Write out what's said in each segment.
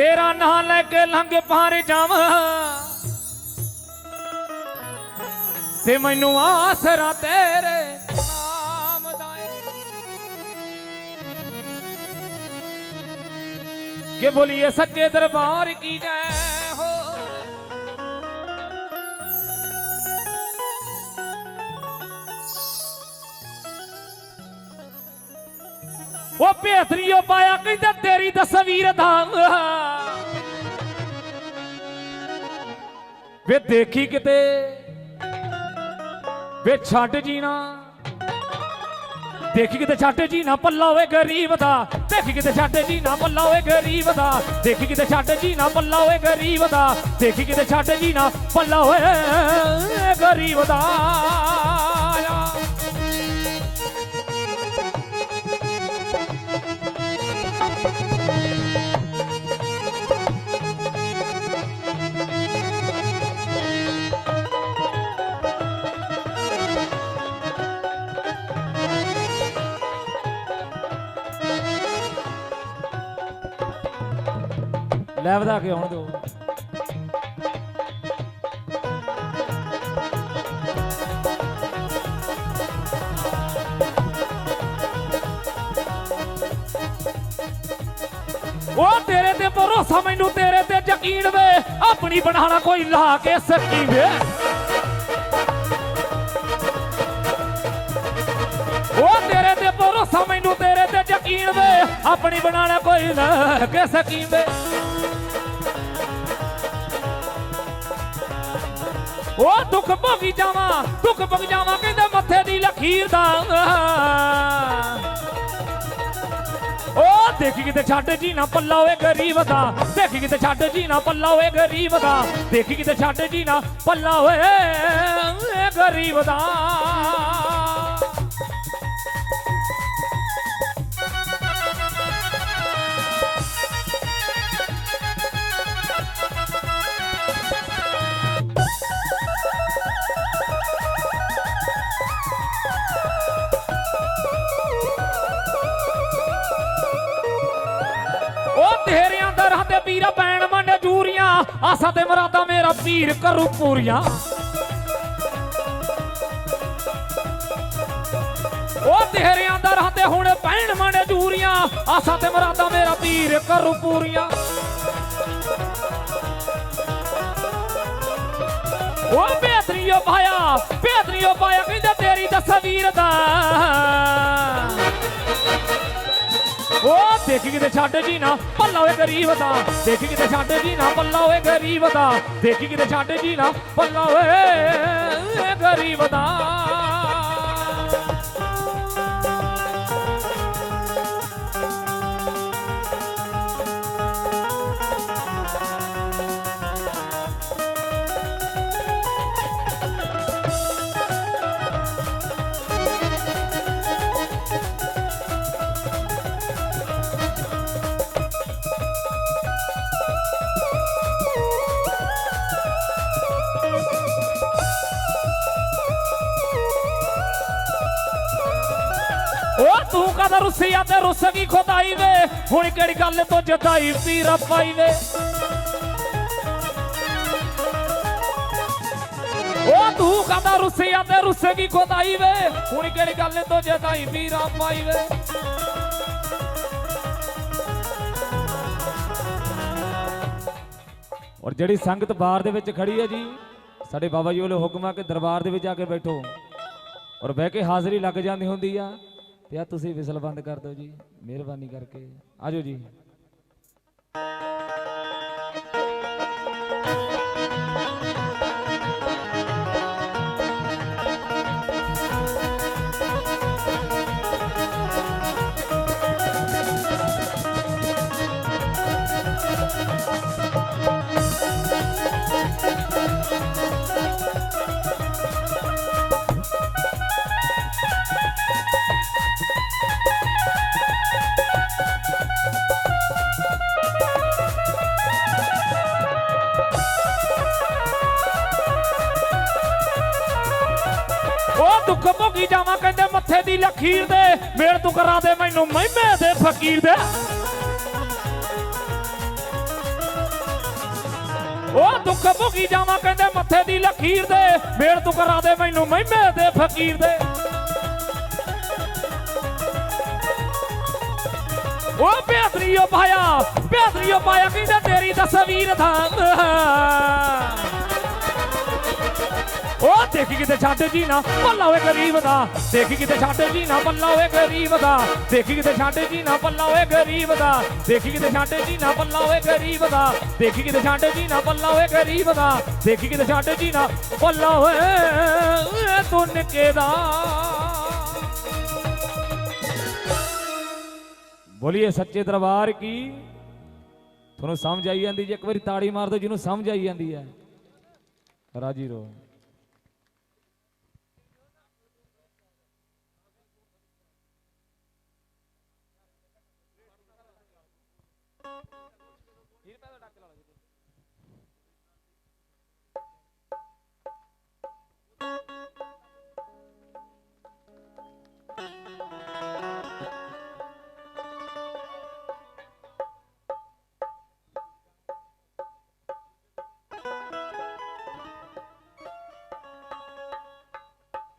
ਤੇਰਾ ਨਾਂ ਲੈ ਕੇ ਲੰਘ ਪਾਰ ਜਾਵਾਂ। ਤੇ ਮੈਨੂੰ ਆਸਰਾ ਤੇਰੇ ਨਾਮ ਦਾ ਕਿ ਬੋਲੀਏ, ਸੱਚੇ ਦਰਬਾਰ ਕੀ ਜੈ ਹੋ? ਉਹ ਭੇਤਰੀਓ ਪਾਇਆ ਕਹਿੰਦਾ, ਤੇਰੀ ਤਸਵੀਰ ਦਾ ਵੇ ਦੇਖੀ ਕਿਤੇ? ਵੇ ਛੱਡ ਜੀਣਾ। ਦੇਖੀ ਕਿਤੇ ਛੱਡ ਜੀਣਾ ਪੱਲਾ ਓਏ ਗਰੀਬ ਦਾ। ਦੇਖੀ ਕਿਤੇ ਛੱਡ ਜੀਣਾ ਪੱਲਾ ਓਏ ਗਰੀਬ ਦਾ। ਦੇਖੀ ਕਿਤੇ ਛੱਡ ਜੀਣਾ ਪੱਲਾ ਓਏ ਗਰੀਬ ਦਾ। ਦੇਖੀ ਕਿਤੇ ਛੱਡ ਜੀਣਾ ਪੱਲਾ ਓਏ ਗਰੀਬ ਦਾ। ਲੈ ਵਧਾ ਕੇ ਆਉਣ ਦਿਓ। ਉਹ ਤੇਰੇ ਤੇ ਭਰੋਸਾ ਮੈਨੂੰ ਤੇਰੇ ਤੇ ਯਕੀਨ ਵੇ, ਆਪਣੀ ਬਣਾਣਾ ਕੋਈ ਲਾ ਕੇ ਸਕੀ ਵੇ। ਉਹ ਤੇਰੇ ਤੇ ਭਰੋਸਾ ਮੈਨੂੰ ਤੇਰੇ ਤੇ ਯਕੀਨ ਵੇ ਆਪਣੀ ਬਣਾਣਾ ਕੋਈ ਲਾ ਕੇ ਸਕੀ ਵੇ। ਦੁੱਖ ਭੋਗੀ ਜਾਵਾਂ, ਦੁੱਖ ਭੋਗ ਜਾਵਾਂ, ਕਹਿੰਦੇ ਮੱਥੇ ਦੀ ਲਖੀਰ ਦਾ। ਉਹ ਦੇਖੀ ਕਿਤੇ ਛੱਡ ਜੀ ਨਾ ਪੱਲਾ ਓਏ ਗਰੀਬ ਦਾ, ਦੇਖੀ ਕਿਤੇ ਛੱਡ ਜੀ ਨਾ ਪੱਲਾ ਓਏ ਗਰੀਬ ਦਾ, ਦੇਖੀ ਕਿਤੇ ਛੱਡ ਜੀ ਨਾ ਪੱਲਾ ਓਏ ਗਰੀਬ ਦਾ। ਵੀਰਾ ਪੈਣ ਮੰਡ ਜੂਰੀਆਂ, ਆਸਾਂ ਤੇ ਮਰਾਦਾ ਮੇਰਾ ਪੀਰ ਕਰੂ ਪੂਰੀਆਂ। ਉਹ ਤੇਰਿਆਂ ਦਰਾਂ ਤੇ ਹੁਣ ਪੈਣ ਮੰਡ ਜੂਰੀਆਂ, ਆਸਾਂ ਤੇ ਮਰਾਦਾ ਮੇਰਾ ਪੀਰ ਕਰੂ ਪੂਰੀਆਂ। ਉਹ ਬੇਦਰੀਓ ਪਾਇਆ ਬੇਦਰੀਓ ਪਾਇਆ ਕਹਿੰਦਾ ਤੇਰੀ ਤਸਵੀਰ ਦਾ। ਦੇਖੀ ਕਿਤੇ ਛੱਡ ਜੀ ਨਾ ਪੱਲਾ ਓਏ ਗਰੀਬ ਦਾ। ਦੇਖੀ ਕਿਤੇ ਛੱਡ ਜੀ ਨਾ ਪੱਲਾ ਓਏ ਗਰੀਬ ਦਾ। ਦੇਖੀ ਕਿਤੇ ਛੱਡ ਜੀ ਨਾ ਪੱਲਾ ਓਏ ਗਰੀਬ ਦਾ। ਤੂੰ ਕਦਾ ਰੁੱਸਿਆ ਤੇ ਰੁੱਸ ਗਈ ਖੁਦਾਈ ਵੇ? ਹੁਣ ਕਿਹੜੀ ਗੱਲ ਤੋਂ ਜਦਾਈ ਪੀਰਾ ਪਾਈ ਵੇ? ਉਹ ਤੂੰ ਕਦਾ ਰੁੱਸਿਆ ਤੇ ਰੁੱਸ ਗਈ ਖੁਦਾਈ ਵੇ? ਹੁਣ ਕਿਹੜੀ ਗੱਲ ਤੋਂ ਜਦਾਈ ਪੀਰਾ ਪਾਈ ਵੇ? ਔਰ ਜਿਹੜੀ ਸੰਗਤ ਬਾਹਰ ਦੇ ਵਿੱਚ ਖੜੀ ਹੈ ਜੀ, ਸਾਡੇ ਬਾਬਾ ਜੀ ਵੱਲੋਂ ਹੁਕਮ ਆ ਕਿ ਦਰਬਾਰ ਦੇ ਵਿੱਚ ਜਾ ਕੇ ਬੈਠੋ। ਔਰ ਬਹਿ ਕੇ ਹਾਜ਼ਰੀ ਲੱਗ ਜਾਂਦੀ ਹੁੰਦੀ ਆ। ਤੇ ਆ ਤੁਸੀਂ ਵਿਸਲ ਬੰਦ ਕਰ ਦਿਓ ਜੀ ਮਿਹਰਬਾਨੀ ਕਰਕੇ। ਆਜੋ ਜੀ। ਜਾਵਾਂ ਕਹਿੰਦੇ ਮੱਥੇ ਦੀ ਲਖੀਰ ਦੇ। ਮੇਲ ਤੂੰ ਕਰਾ ਦੇ ਮੈਨੂੰ ਮਹਿਮੇ ਦੇ ਫਕੀਰ ਦੇ। ਉਹ ਦੁੱਖ ਭੁਗੀ ਜਾਵਾਂ ਕਹਿੰਦੇ ਮੱਥੇ ਦੀ ਲਖੀਰ ਦੇ। ਮੇੜ ਤੂੰ ਕਰਾ ਦੇ ਮੈਨੂੰ ਮਹਿਮੇ ਦੇ ਫਕੀਰ ਦੇ। ਉਹ ਬਿਆਦਰੀਓ ਪਾਇਆ ਬਿਆਦਰੀਓ ਪਾਇਆ ਕਹਿੰਦਾ ਤੇਰੀ ਤਸਵੀਰ ਦਾ ਉਹ ਦੇਖੀ ਕਿਤੇ ਛੱਡ ਜੀ ਨਾ ਪੱਲਾ ਓਏ ਗਰੀਬ ਦਾ। ਦੇਖੀ ਕਿਤੇ ਛੱਡ ਜੀ ਨਾ ਪੱਲਾ ਓਏ ਗਰੀਬ ਦਾ। ਦੇਖੀ ਕਿਤੇ ਛੱਡ ਜੀ ਨਾ ਪੱਲਾ ਓਏ ਗਰੀਬ ਦਾ। ਦੇਖੀ ਕਿਤੇ ਛੱਡ ਜੀ ਨਾ ਪੱਲਾ ਓਏ ਗਰੀਬ ਦਾ। ਦੇਖੀ ਕਿਤੇ ਛੱਡ ਜੀ ਨਾ ਪੱਲਾ ਓਏ ਗਰੀਬ ਦਾ। ਦੇਖੀ ਕਿਤੇ ਛੱਡ ਜੀ ਨਾ ਪੱਲਾ ਓਏ ਤੂੰ ਨਿੱਕੇ ਦਾ। ਬੋਲੀਏ ਸੱਚੇ ਦਰਬਾਰ ਕੀ? ਤੁਹਾਨੂੰ ਸਮਝ ਆਈ ਜਾਂਦੀ ਜੇ ਇੱਕ ਵਾਰੀ ਤਾੜੀ ਮਾਰ ਦਿਓ ਜਿਹਨੂੰ ਸਮਝ ਆਈ ਜਾਂਦੀ ਹੈ। ਰਾਜੀ ਰੋ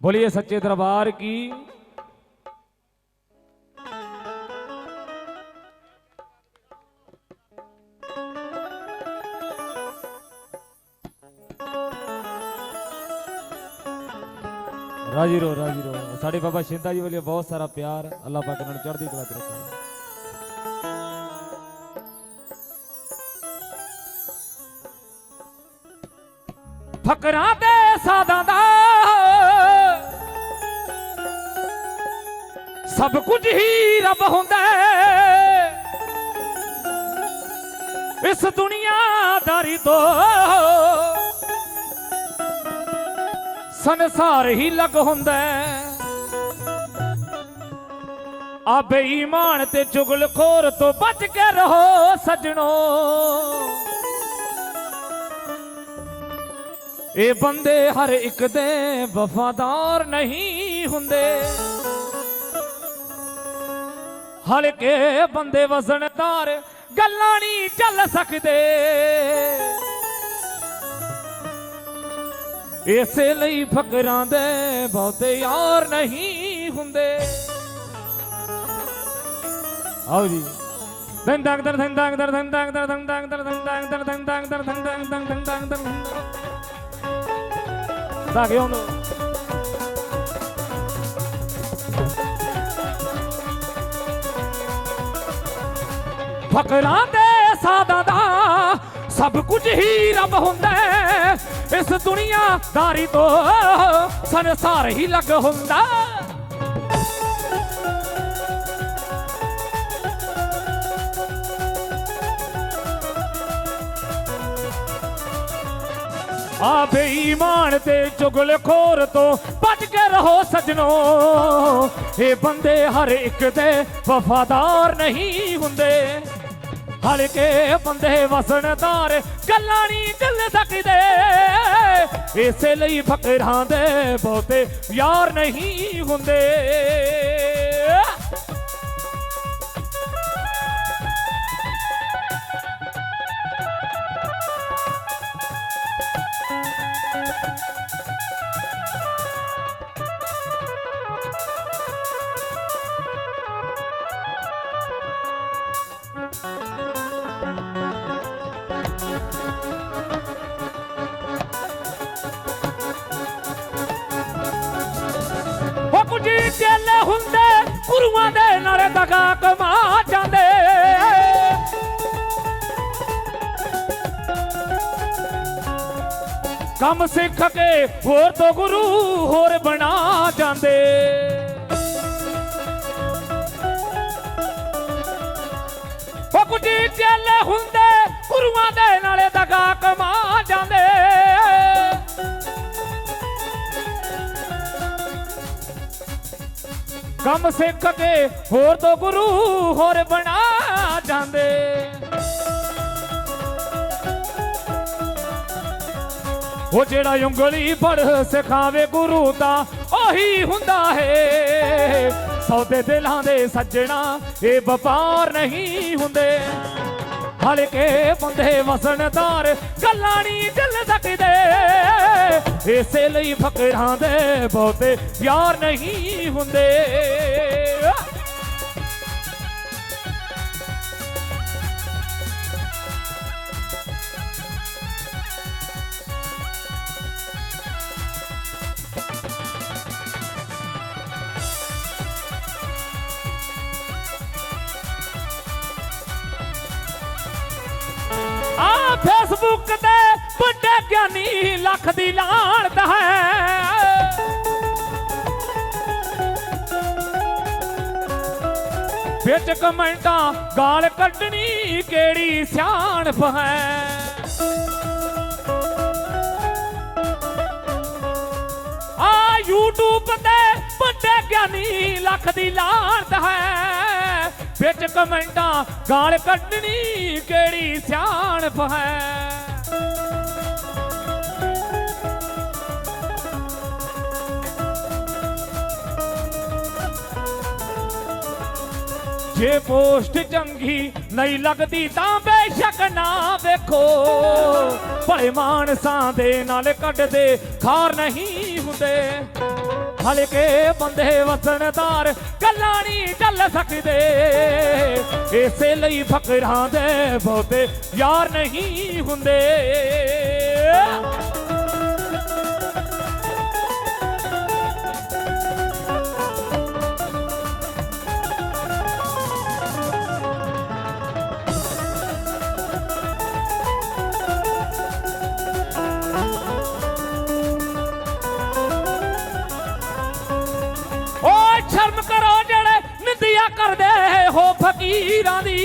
बोलिए सच्चे दरबार की ਰਾਜੀ ਰੋ ਰਾਜੀ ਰੋ ਸਾਡੇ ਬਾਬਾ ਸ਼ਿੰਦਾ ਜੀ ਵੱਲੋਂ ਬਹੁਤ ਸਾਰਾ ਪਿਆਰ ਅੱਲਾਹ ਪਾਕ ਇਹਨਾਂ ਨੂੰ ਚੜ੍ਹਦੀ ਕਲਾ ਚ ਰੱਖੇ ਫਕਰਾਂ ਤੇ ਸਾਦਾਂ ਦਾ ਸਭ ਕੁਝ ਹੀ ਰੱਬ ਹੁੰਦਾ ਇਸ ਦੁਨੀਆਦਾਰੀ ਤੋਂ ਸੰਸਾਰ ਹੀ ਲੱਗ ਹੁੰਦਾ ਹੈ। ਆ ਬੇਈਮਾਨ ਤੇ ਚੁਗਲਖੋਰ ਤੋਂ ਬਚ ਕੇ ਰਹੋ ਸਜਣੋ। ਇਹ ਬੰਦੇ ਹਰ ਇੱਕ ਦੇ ਵਫਾਦਾਰ ਨਹੀਂ ਹੁੰਦੇ। ਹਲਕੇ ਬੰਦੇ ਵਜ਼ਨਦਾਰ ਗੱਲਾਂ ਨਹੀਂ ਚੱਲ ਸਕਦੇ ਇਸੇ ਲਈ ਫਕਰਾਂ ਦੇ ਬਹੁਤੇ ਯਾਰ ਨਹੀਂ ਹੁੰਦੇ ਆਓ ਜੀ ਦੰ ਦੰ ਦਰ ਦੰ ਦੰ ਦਰ ਦੰ ਦੰ ਦਰ ਦੰ ਦੰ ਦਰ ਦੰ ਦੰ ਦਰ ਦੰ ਦੰ ਦਰ ਦੰ ਦੰ ਦੰ ਦੰ ਦੰ ਦੰ Tak, ono. ਫਕਰਾਂ ਦੇ ਸਾਦਾ ਦਾ ਸਭ ਕੁਝ ਹੀ ਰੱਬ ਹੁੰਦਾ ਇਸ ਦੁਨੀਆਦਾਰੀ ਤੋਂ ਸੰਸਾਰ ਹੀ ਲੱਗ ਹੁੰਦਾ। ਆ ਬੇਈਮਾਨ ਤੇ ਚੁਗਲਖੋਰ ਤੋਂ ਬਚ ਕੇ ਰਹੋ ਸਜਣੋ। ਇਹ ਬੰਦੇ ਹਰ ਇੱਕ ਦੇ ਵਫਾਦਾਰ ਨਹੀਂ ਹੁੰਦੇ। ਹਲਕੇ ਬੰਦੇ ਵਸਣ ਵਸਣਦਾਰ ਗੱਲਾਂ ਨਹੀਂ ਚੱਲ ਸਕਦੇ। ਇਸੇ ਲਈ ਫਕਰਾਂ ਦੇ ਬਹੁਤੇ ਯਾਰ ਨਹੀਂ ਹੁੰਦੇ। ਦੇ ਕਮਾ ਜਾਂਦੇ। ਕੰਮ ਸਿੱਖ ਕੇ ਹੋਰ ਤੋਂ ਗੁਰੂ ਹੋਰ ਬਣਾ ਜਾਂਦੇ। ਉਹ ਕੁਝ ਚੇਲੇ ਹੁੰਦੇ, ਗੁਰੂਆਂ ਦੇ ਨਾਲੇ ਦਗਾ ਕਮਾ ਜਾਂਦੇ। ਕੰਮ ਸਿੱਖ ਕੇ ਹੋਰ ਤੋਂ ਗੁਰੂ ਹੋਰ ਬਣਾ ਜਾਂਦੇ। ਉਹ ਜਿਹੜਾ ਉਂਗਲੀ ਫੜ ਸਿਖਾਵੇ ਗੁਰੂ ਦਾ, ਉਹੀ ਹੁੰਦਾ ਹੈ। ਸੌਦੇ ਦਿਲਾਂ ਦੇ ਸੱਜਣਾ ਇਹ ਵਪਾਰ ਨਹੀਂ ਹੁੰਦੇ। ਹਲਕੇ ਬੰਦੇ ਵਸਣਦਾਰ ਗੱਲਾਂ ਨਹੀਂ ਚੱਲ ਸਕਦੇ। ਇਸੇ ਲਈ ਫਕਰਾਂ ਦੇ ਬਹੁਤੇ ਪਿਆਰ ਨਹੀਂ ਹੁੰਦੇ। ਆ ਫੇਸਬੁੱਕ ਗਿਆਨੀ ਲੱਖ ਦੀ ਲਾਣਤ ਹੈ। ਵਿੱਚ ਕਮੈਂਟਾਂ, ਗਾਲ ਕੱਢਣੀ ਕਿਹੜੀ ਸਿਆਣਪ ਹੈ। ਆ YouTube ਤੇ ਵੱਡੇ ਗਿਆਨੀ ਲੱਖ ਦੀ ਲਾਣਤ ਹੈ। ਵਿੱਚ ਕਮੈਂਟਾਂ, ਗਾਲ ਕੱਢਣੀ ਕਿਹੜੀ ਸਿਆਣਪ ਹੈ। ਜੇ ਪੋਸਟ ਚੰਗੀ ਨਹੀਂ ਲੱਗਦੀ ਤਾਂ ਬੇਸ਼ੱਕ ਨਾ ਵੇਖੋ। ਭਲੇ ਮਾਨਸਾਂ ਦੇ ਨਾਲ ਕੱਢਦੇ ਖਾਰ ਨਹੀਂ ਹੁੰਦੇ। ਹਲਕੇ ਬੰਦੇ ਵਸਣਦਾਰ ਗੱਲਾਂ ਨਹੀਂ ਚੱਲ ਸਕਦੇ। ਇਸੇ ਲਈ ਫਕਰਾਂ ਦੇ ਬਹੁਤੇ ਯਾਰ ਨਹੀਂ ਹੁੰਦੇ। ਸ਼ਰਮ ਕਰੋ ਜਿਹੜੇ ਨਿੰਦਿਆ ਕਰਦੇ ਹੋ ਫਕੀਰਾਂ ਦੀ।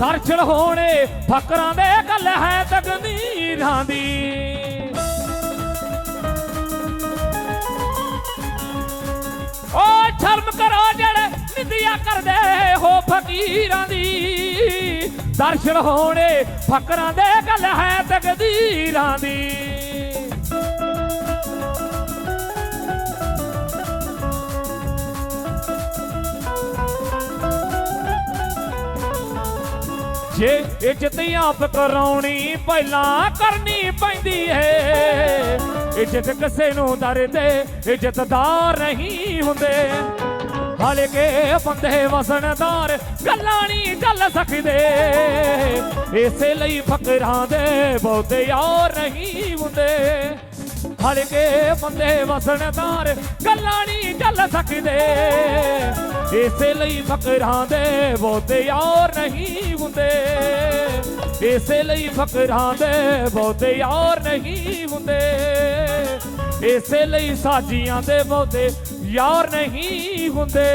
ਦਰਸ਼ਨ ਹੋਣੇ ਫਕਰਾਂ ਦੇ ਗੱਲ ਹੈ ਤਕਦੀਰਾਂ ਦੀ। ਓ ਸ਼ਰਮ ਕਰੋ ਜਿਹੜੇ ਨਿੰਦਿਆ ਕਰਦੇ ਹੋ ਫਕੀਰਾਂ ਦੀ। ਦਰਸ਼ਨ ਹੋਣੇ ਫਕਰਾਂ ਦੇ ਗੱਲ ਹੈ ਤਕਦੀਰਾਂ ਦੀ। ਜੇ ਇੱਜ਼ਤ ਆਪ ਕਰਾਉਣੀ, ਪਹਿਲਾਂ ਕਰਨੀ ਪੈਂਦੀ ਹੈ ਇੱਜ਼ਤ ਕਿਸੇ ਨੂੰ ਦਰਦੇ ਇੱਜ਼ਤਦਾਰ ਨਹੀਂ ਹੁੰਦੇ। ਹਲਕੇ ਬੰਦੇ ਵਸਣਦਾਰ ਗੱਲਾਂ ਨਹੀਂ ਚੱਲ ਸਕਦੇ। ਇਸੇ ਲਈ ਫਕਰਾਂ ਦੇ ਬਹੁਤੇ ਯਾਰ ਨਹੀਂ ਹੁੰਦੇ। ਹਲਕੇ ਬੰਦੇ ਵਸਣਦਾਰ ਗੱਲਾਂ ਨਹੀਂ ਚੱਲ ਸਕਦੇ। ਇਸੇ ਲਈ ਫਕਰਾਂ ਦੇ ਬਹੁਤੇ ਯਾਰ ਨਹੀਂ ਹੁੰਦੇ। ਇਸੇ ਲਈ ਫਕਰਾਂ ਦੇ ਬਹੁਤੇ ਯਾਰ ਨਹੀਂ ਹੁੰਦੇ। ਇਸੇ ਲਈ ਸਾਜੀਆਂ ਦੇ ਬਹੁਤੇ ਯਾਰ ਨਹੀਂ ਹੁੰਦੇ।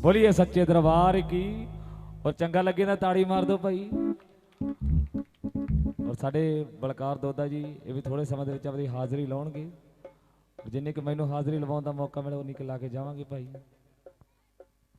ਬੋਲੀਏ ਸੱਚੇ ਦਰਬਾਰ ਕੀ? ਔਰ ਚੰਗਾ ਲੱਗੇ ਨਾ ਤਾੜੀ ਮਾਰ ਦਿਓ ਭਾਈ। ਔਰ ਸਾਡੇ ਬਲਕਾਰ ਦੋਦਾ ਜੀ, ਇਹ ਵੀ ਥੋੜੇ ਸਮੇਂ ਦੇ ਵਿੱਚ ਆਪਣੀ ਹਾਜ਼ਰੀ ਲਾਉਣਗੇ। ਜਿੰਨੇ ਕਿ ਮੈਨੂੰ ਹਾਜ਼ਰੀ ਲਵਾਉਣ ਦਾ ਮੌਕਾ ਮਿਲੇ ਉਨੀ ਕੁ ਲਾ ਕੇ ਜਾਵਾਂਗੇ ਭਾਈ।